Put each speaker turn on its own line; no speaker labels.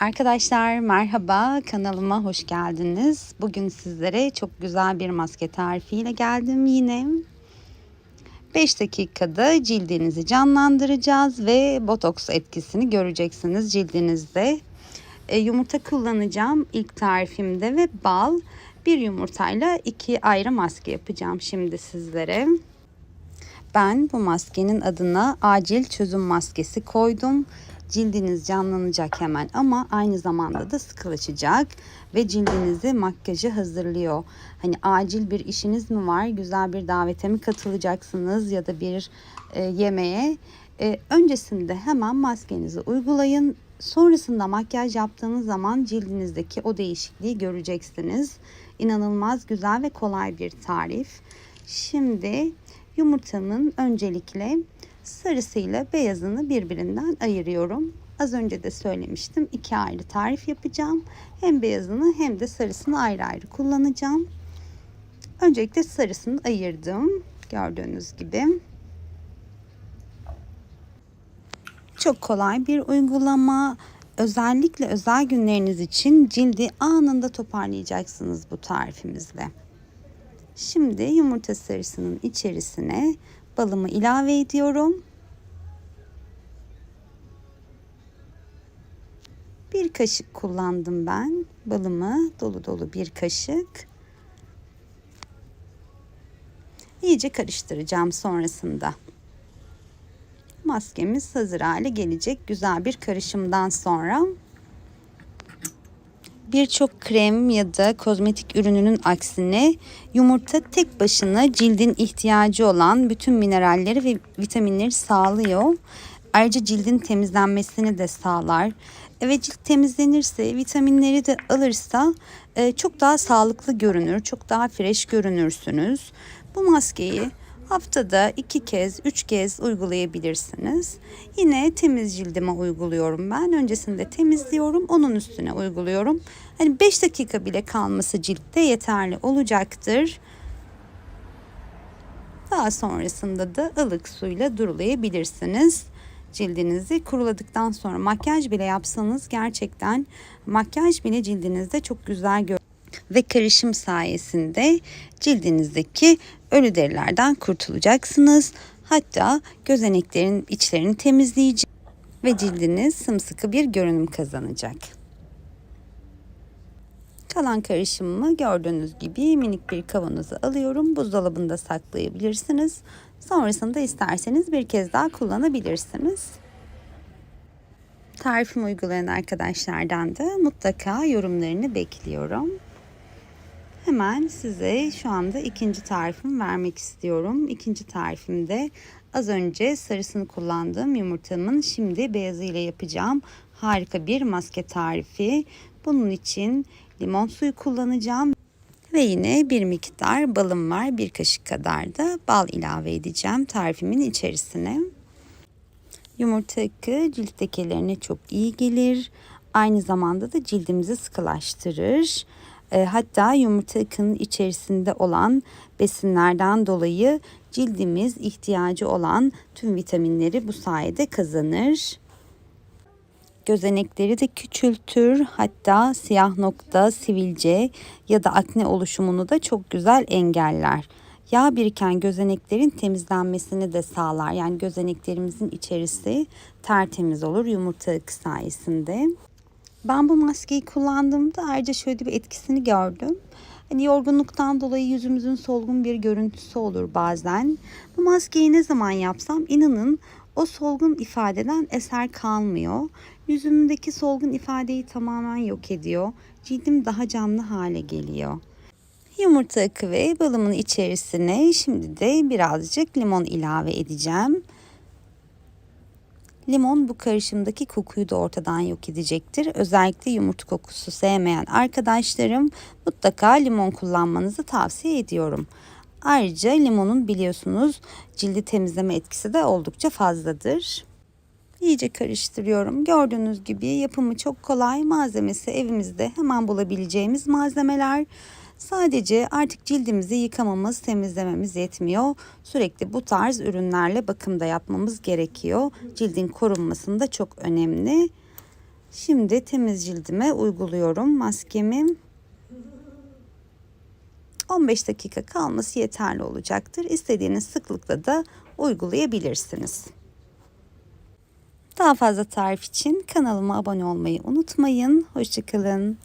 Arkadaşlar merhaba kanalıma hoş geldiniz. Bugün sizlere çok güzel bir maske tarifiyle geldim yine. 5 dakikada cildinizi canlandıracağız ve botoks etkisini göreceksiniz cildinizde. E, yumurta kullanacağım ilk tarifimde ve bal. Bir yumurtayla iki ayrı maske yapacağım şimdi sizlere. Ben bu maskenin adına acil çözüm maskesi koydum. Cildiniz canlanacak hemen ama aynı zamanda da sıkılaşacak ve cildinizi makyajı hazırlıyor. Hani acil bir işiniz mi var? Güzel bir davete mi katılacaksınız ya da bir e, yemeğe? E, öncesinde hemen maskenizi uygulayın. Sonrasında makyaj yaptığınız zaman cildinizdeki o değişikliği göreceksiniz. İnanılmaz güzel ve kolay bir tarif. Şimdi yumurtamın öncelikle sarısıyla beyazını birbirinden ayırıyorum. Az önce de söylemiştim iki ayrı tarif yapacağım. Hem beyazını hem de sarısını ayrı ayrı kullanacağım. Öncelikle sarısını ayırdım. Gördüğünüz gibi. Çok kolay bir uygulama. Özellikle özel günleriniz için cildi anında toparlayacaksınız bu tarifimizle. Şimdi yumurta sarısının içerisine balımı ilave ediyorum. Bir kaşık kullandım ben. Balımı dolu dolu bir kaşık. İyice karıştıracağım sonrasında. Maskemiz hazır hale gelecek güzel bir karışımdan sonra birçok krem ya da kozmetik ürününün aksine yumurta tek başına cildin ihtiyacı olan bütün mineralleri ve vitaminleri sağlıyor. Ayrıca cildin temizlenmesini de sağlar. Ve cilt temizlenirse, vitaminleri de alırsa e, çok daha sağlıklı görünür, çok daha fresh görünürsünüz. Bu maskeyi haftada iki kez, üç kez uygulayabilirsiniz. Yine temiz cildime uyguluyorum ben. Öncesinde temizliyorum, onun üstüne uyguluyorum. Hani 5 dakika bile kalması ciltte yeterli olacaktır. Daha sonrasında da ılık suyla durulayabilirsiniz cildinizi kuruladıktan sonra makyaj bile yapsanız gerçekten makyaj bile cildinizde çok güzel görünüyor ve karışım sayesinde cildinizdeki ölü derilerden kurtulacaksınız. Hatta gözeneklerin içlerini temizleyecek ve cildiniz sımsıkı bir görünüm kazanacak. Kalan karışımımı gördüğünüz gibi minik bir kavanoza alıyorum. Buzdolabında saklayabilirsiniz. Sonrasında isterseniz bir kez daha kullanabilirsiniz. Tarifimi uygulayan arkadaşlardan da mutlaka yorumlarını bekliyorum. Hemen size şu anda ikinci tarifimi vermek istiyorum. İkinci tarifimde az önce sarısını kullandığım yumurtamın şimdi beyazı ile yapacağım harika bir maske tarifi. Bunun için limon suyu kullanacağım. Ve yine bir miktar balım var. Bir kaşık kadar da bal ilave edeceğim tarifimin içerisine. Yumurta akı cilt lekelerine çok iyi gelir. Aynı zamanda da cildimizi sıkılaştırır. E, hatta yumurta akının içerisinde olan besinlerden dolayı cildimiz ihtiyacı olan tüm vitaminleri bu sayede kazanır. Gözenekleri de küçültür. Hatta siyah nokta, sivilce ya da akne oluşumunu da çok güzel engeller. Yağ biriken gözeneklerin temizlenmesini de sağlar. Yani gözeneklerimizin içerisi tertemiz olur yumurta akı sayesinde. Ben bu maskeyi kullandığımda ayrıca şöyle bir etkisini gördüm. Hani yorgunluktan dolayı yüzümüzün solgun bir görüntüsü olur bazen. Bu maskeyi ne zaman yapsam inanın o solgun ifadeden eser kalmıyor. Yüzümdeki solgun ifadeyi tamamen yok ediyor. Cildim daha canlı hale geliyor. Yumurta akı ve balımın içerisine şimdi de birazcık limon ilave edeceğim. Limon bu karışımdaki kokuyu da ortadan yok edecektir. Özellikle yumurta kokusu sevmeyen arkadaşlarım mutlaka limon kullanmanızı tavsiye ediyorum. Ayrıca limonun biliyorsunuz cildi temizleme etkisi de oldukça fazladır. İyice karıştırıyorum. Gördüğünüz gibi yapımı çok kolay. Malzemesi evimizde hemen bulabileceğimiz malzemeler. Sadece artık cildimizi yıkamamız, temizlememiz yetmiyor. Sürekli bu tarz ürünlerle bakım da yapmamız gerekiyor. Cildin korunmasında çok önemli. Şimdi temiz cildime uyguluyorum maskemi. 15 dakika kalması yeterli olacaktır. İstediğiniz sıklıkla da uygulayabilirsiniz. Daha fazla tarif için kanalıma abone olmayı unutmayın. Hoşçakalın.